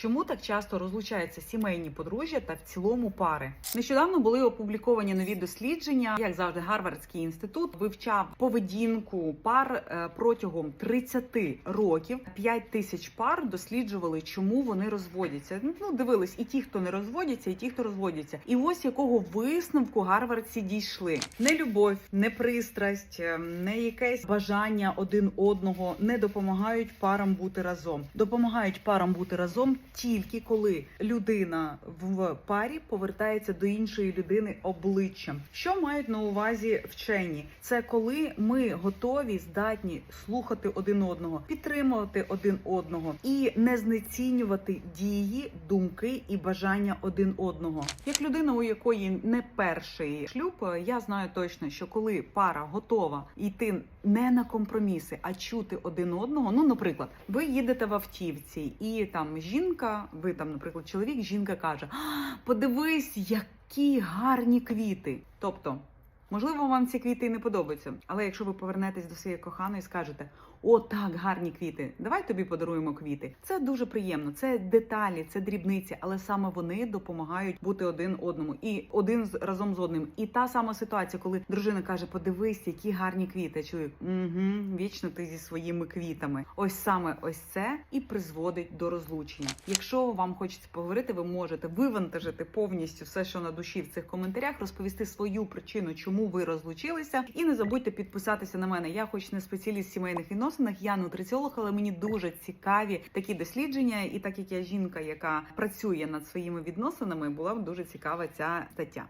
Чому так часто розлучаються сімейні подружжя та в цілому пари? Нещодавно були опубліковані нові дослідження. Як завжди, Гарвардський інститут вивчав поведінку пар е, протягом 30 років. 5 тисяч пар досліджували, чому вони розводяться. Ну дивились і ті, хто не розводяться, і ті, хто розводяться. І ось якого висновку Гарвардці дійшли: не любов, не пристрасть, е, не якесь бажання один одного не допомагають парам бути разом. Допомагають парам бути разом тільки коли людина в парі повертається до іншої людини обличчям. Що мають на увазі вчені? Це коли ми готові, здатні слухати один одного, підтримувати один одного і не знецінювати дії, думки і бажання один одного. Як людина, у якої не перший шлюб, я знаю точно, що коли пара готова йти не на компроміси, а чути один одного. Ну, наприклад, ви їдете в автівці, і там жінка, ви там, наприклад, чоловік, жінка каже: «А, подивись, які гарні квіти. Тобто. Можливо, вам ці квіти і не подобаються, але якщо ви повернетесь до своєї коханої і скажете: О, так, гарні квіти, давай тобі подаруємо квіти. Це дуже приємно. Це деталі, це дрібниці, але саме вони допомагають бути один одному і один з разом з одним. І та сама ситуація, коли дружина каже: Подивись, які гарні квіти. Чую, угу, вічно ти зі своїми квітами. Ось саме ось це і призводить до розлучення. Якщо вам хочеться поговорити, ви можете вивантажити повністю все, що на душі в цих коментарях, розповісти свою причину, чому ви розлучилися, і не забудьте підписатися на мене. Я, хоч не спеціаліст в сімейних відносинах, я нутриціолог, але мені дуже цікаві такі дослідження. І так як я жінка, яка працює над своїми відносинами, була б дуже цікава ця стаття.